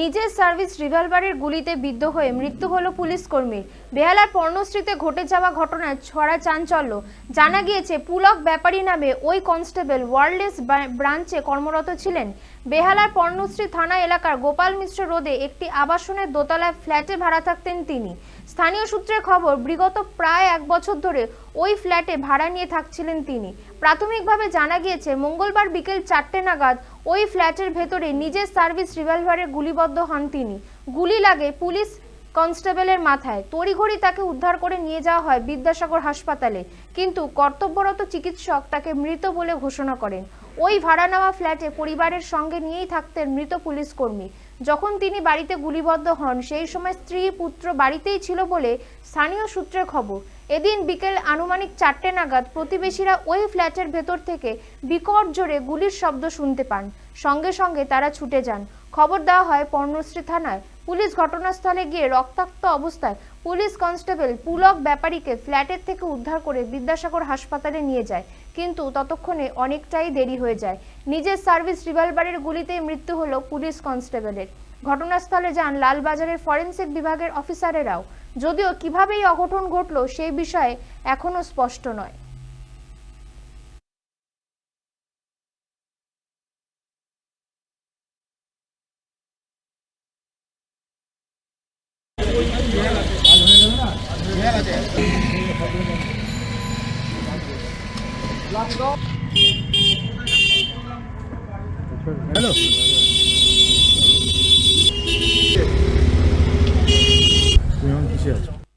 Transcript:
নিজের সার্ভিস রিভলভারের গুলিতে বিদ্ধ হয়ে মৃত্যু হলো পুলিশ কর্মীর। বেহালার পর্ণশ্রীতে ঘটে যাওয়া ঘটনায় ছড়া চাঞ্চল্য। জানা গিয়েছে, পুলক ব্যাপারী নামে ওই কনস্টেবল ওয়ার্ল্ডলেস ব্রাঞ্চে কর্মরত ছিলেন। বেহালার পর্ণশ্রী থানা এলাকার গোপাল মিশ্র রোডে একটি আবাসনের দোতলায় ফ্ল্যাটে ভাড়া থাকতেন তিনি। স্থানীয় সূত্রের খবর, বিগত প্রায় এক বছর ধরে ওই ফ্ল্যাটে ভাড়া নিয়ে থাকছিলেন তিনি। প্রাথমিকভাবে জানা গিয়েছে, মঙ্গলবার বিকেল চারটে নাগাদ ওই ফ্ল্যাটের ভেতরে নিজের সার্ভিস রিভলভারে গুলিবদ্ধ হন তিনি। গুলি লাগে পুলিশ কনস্টেবলের মাথায়। তড়িঘড়ি তাকে উদ্ধার করে নিয়ে যাওয়া হয় বিদ্যাসাগর হাসপাতালে। কিন্তু কর্তব্যরত চিকিৎসক তাকে মৃত বলে ঘোষণা করেন। ওই ভাড়া নেওয়া ফ্ল্যাটে পরিবারের সঙ্গে নিয়েই থাকতেন মৃত পুলিশ কর্মী। যখন তিনি বাড়িতে গুলিবদ্ধ হন, সেই সময় স্ত্রী পুত্র বাড়িতেই ছিল বলে স্থানীয় সূত্রের খবর। এদিন বিকেল আনুমানিক চারটে নাগাদ প্রতিবেশীরা ওই ফ্ল্যাটের ভেতর থেকে বিকট জোরে গুলির শব্দ শুনতে পান। সঙ্গে সঙ্গে তারা ছুটে যান। খবর দেওয়া হয় পর্ণশ্রী থানায়। পুলিশ ঘটনাস্থলে গিয়ে রক্তাক্ত অবস্থায় পুলিশ কনস্টেবল পুলক ব্যাপারীকে ফ্ল্যাটের থেকে উদ্ধার করে বিদ্যাসাগর হাসপাতালে নিয়ে যায়। কিন্তু ততক্ষণে অনেকটাই দেরি হয়ে যায়। নিজের সার্ভিস রিভলভারের গুলিতেই মৃত্যু হলো পুলিশ কনস্টেবলের। ঘটনাস্থলে যান লালবাজারের ফরেন্সিক বিভাগের অফিসারেরাও। যদিও কীভাবে এই অঘটন ঘটল সেই বিষয়ে এখনও স্পষ্ট নয়। 拉不走。